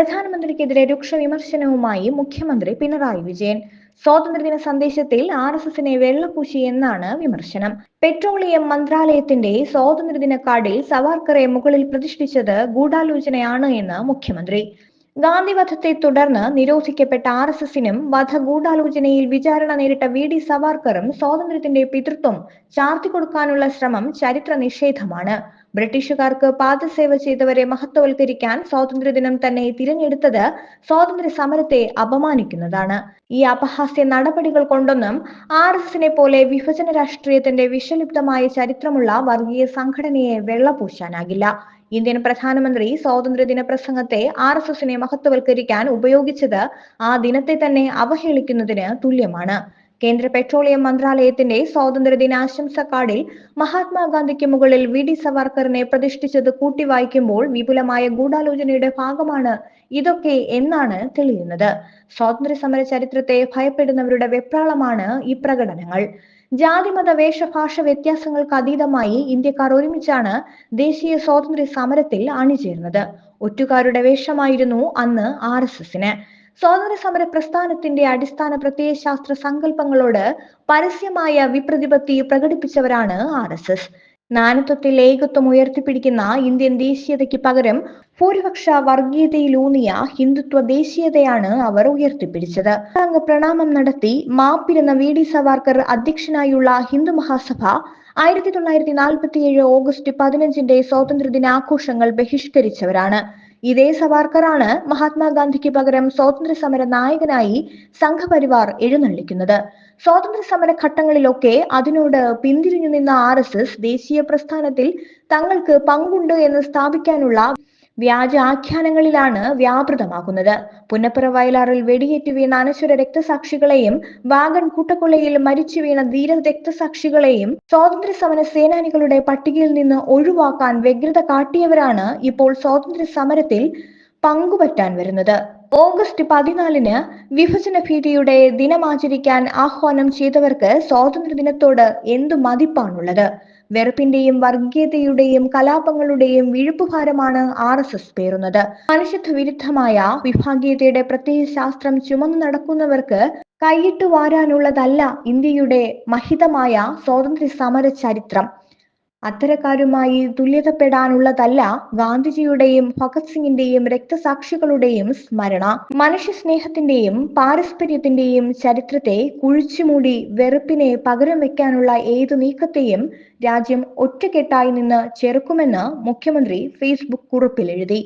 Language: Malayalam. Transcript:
പ്രധാനമന്ത്രിക്കെതിരെ രൂക്ഷ വിമർശനവുമായി മുഖ്യമന്ത്രി പിണറായി വിജയൻ. സ്വാതന്ത്ര്യദിന സന്ദേശത്തിൽ ആർ എസ് എസിനെ വെള്ളപൂശി എന്നാണ് വിമർശനം. പെട്രോളിയം മന്ത്രാലയത്തിന്റെ സ്വാതന്ത്ര്യദിന കാർഡിൽ സവാർക്കറെ മുകളിൽ പ്രതിഷ്ഠിച്ചത് ഗൂഢാലോചനയാണ് എന്ന് മുഖ്യമന്ത്രി. ഗാന്ധിവധത്തെ തുടർന്ന് നിരോധിക്കപ്പെട്ട ആർ എസ് എസിനും വധഗൂഢാലോചനയിൽ വിചാരണ നേരിട്ട വി ഡി സവാർക്കറും സ്വാതന്ത്ര്യത്തിന്റെ പിതൃത്വം ചാർത്തിക്കൊടുക്കാനുള്ള ശ്രമം ചരിത്ര നിഷേധമാണ് ബ്രിട്ടീഷുകാർക്ക് പാദസേവ ചെയ്തവരെ മഹത്വവൽക്കരിക്കാൻ സ്വാതന്ത്ര്യദിനം തന്നെ തിരഞ്ഞെടുത്തത് സ്വാതന്ത്ര്യ സമരത്തെ അപമാനിക്കുന്നതാണ്. ഈ അപഹാസ്യ നടപടികൾ കൊണ്ടൊന്നും ആർ എസ് എസിനെ പോലെ വിഭജന രാഷ്ട്രീയത്തിന്റെ വിഷലിപ്തമായ ചരിത്രമുള്ള വർഗീയ സംഘടനയെ വെള്ളപൂശാനാകില്ല. ഇന്ത്യൻ പ്രധാനമന്ത്രി സ്വാതന്ത്ര്യദിന പ്രസംഗത്തെ ആർ എസ് എസിനെ മഹത്വവൽക്കരിക്കാൻ ഉപയോഗിച്ചത് ആ ദിനത്തെ തന്നെ അവഹേളിക്കുന്നതിന് തുല്യമാണ്. കേന്ദ്ര പെട്രോളിയം മന്ത്രാലയത്തിന്റെ സ്വാതന്ത്ര്യ ദിനാശംസ കാർഡിൽ മഹാത്മാഗാന്ധിക്ക് മുകളിൽ വി ഡി സവാർക്കറിനെ പ്രതിഷ്ഠിച്ചത് കൂട്ടി വായിക്കുമ്പോൾ വിപുലമായ ഗൂഢാലോചനയുടെ ഭാഗമാണ് ഇതൊക്കെ എന്നാണ് തെളിയുന്നത്. സ്വാതന്ത്ര്യ സമര ചരിത്രത്തെ ഭയപ്പെടുന്നവരുടെ വെപ്രാളമാണ് ഈ പ്രകടനങ്ങൾ. ജാതിമത വേഷഭാഷ വ്യത്യാസങ്ങൾക്ക് അതീതമായി ഇന്ത്യക്കാർ ഒരുമിച്ചാണ് ദേശീയ സ്വാതന്ത്ര്യ സമരത്തിൽ അണിചേർന്നത്. ഒറ്റുകാരുടെ വേഷമായിരുന്നു അന്ന് ആർ എസ് എസിന്. സ്വാതന്ത്ര്യ സമര പ്രസ്ഥാനത്തിന്റെ അടിസ്ഥാന പ്രത്യയശാസ്ത്ര സങ്കല്പങ്ങളോട് പരസ്യമായ വിപ്രതിപത്തി പ്രകടിപ്പിച്ചവരാണ് ആർ എസ് എസ്. നാനത്വത്തിൽ ഏകത്വം ഉയർത്തിപ്പിടിക്കുന്ന ഇന്ത്യൻ ദേശീയതയ്ക്ക് പകരം ഭൂരിപക്ഷ വർഗീയതയിലൂന്നിയ ഹിന്ദുത്വ ദേശീയതയാണ് അവർ ഉയർത്തിപ്പിടിച്ചത്. അംഗ പ്രണാമം നടത്തി മാപ്പിരുന്ന വി ഡി സവാർക്കർ അധ്യക്ഷനായുള്ള ഹിന്ദു മഹാസഭ ആയിരത്തി തൊള്ളായിരത്തി നാൽപ്പത്തിയേഴ് ഓഗസ്റ്റ് പതിനഞ്ചിന്റെ സ്വാതന്ത്ര്യ ദിനാഘോഷങ്ങൾ ബഹിഷ്കരിച്ചവരാണ്. ഇതേ സവാർക്കറാണ് മഹാത്മാഗാന്ധിക്ക് പകരം സ്വാതന്ത്ര്യ സമര നായകനായി സംഘപരിവാർ എഴുന്നള്ളിക്കുന്നത്. സ്വാതന്ത്ര്യ സമര ഘട്ടങ്ങളിലൊക്കെ അതിനോട് പിന്തിരിഞ്ഞു നിന്ന ആർ ദേശീയ പ്രസ്ഥാനത്തിൽ തങ്ങൾക്ക് പങ്കുണ്ട് എന്ന് സ്ഥാപിക്കാനുള്ള വ്യാജ ആഖ്യാനങ്ങളിലാണ് വ്യാപൃതമാകുന്നത്. പുന്നപ്പുറ വയലാറിൽ വെടിയേറ്റ് വീണ അനശ്വര രക്തസാക്ഷികളെയും വാഗൺ കൂട്ടക്കൊള്ളയിൽ മരിച്ചു വീണ ധീര രക്തസാക്ഷികളെയും സ്വാതന്ത്ര്യ സമര സേനാനികളുടെ പട്ടികയിൽ നിന്ന് ഒഴിവാക്കാൻ വ്യഗ്രത കാട്ടിയവരാണ് ഇപ്പോൾ സ്വാതന്ത്ര്യ സമരത്തിൽ പങ്കുപറ്റാൻ വരുന്നത്. ഓഗസ്റ്റ് പതിനാലിന് വിഭജന ഭീതിയുടെ ദിനമാചരിക്കാൻ ആഹ്വാനം ചെയ്തവർക്ക് സ്വാതന്ത്ര്യ ദിനത്തോട് എന്തു മതിപ്പാണുള്ളത്? വെറുപ്പിന്റെയും വർഗീയതയുടെയും കലാപങ്ങളുടെയും വിഴുപ്പുഭാരമാണ് ആർ എസ് എസ് പേറുന്നത്. മനുഷ്യത്വ വിരുദ്ധമായ വിഭാഗീയതയുടെ പ്രത്യേക ശാസ്ത്രം ചുമന്നു നടക്കുന്നവർക്ക് കൈയിട്ട് വാരാനുള്ളതല്ല ഇന്ത്യയുടെ മഹിതമായ സ്വാതന്ത്ര്യ സമര ചരിത്രം. അത്തരക്കാരുമായി തുല്യതപ്പെടാനുള്ളതല്ല ഗാന്ധിജിയുടെയും ഭഗത് സിംഗിന്റെയും രക്തസാക്ഷികളുടെയും സ്മരണ. മനുഷ്യ സ്നേഹത്തിന്റെയും പാരസ്പര്യത്തിന്റെയും ചരിത്രത്തെ കുഴിച്ചുമൂടി വെറുപ്പിനെ പകരം വെക്കാനുള്ള ഏതു നീക്കത്തെയും രാജ്യം ഒറ്റക്കെട്ടായി നിന്ന് ചെറുക്കുമെന്ന് മുഖ്യമന്ത്രി ഫേസ്ബുക്ക് കുറിപ്പിൽ എഴുതി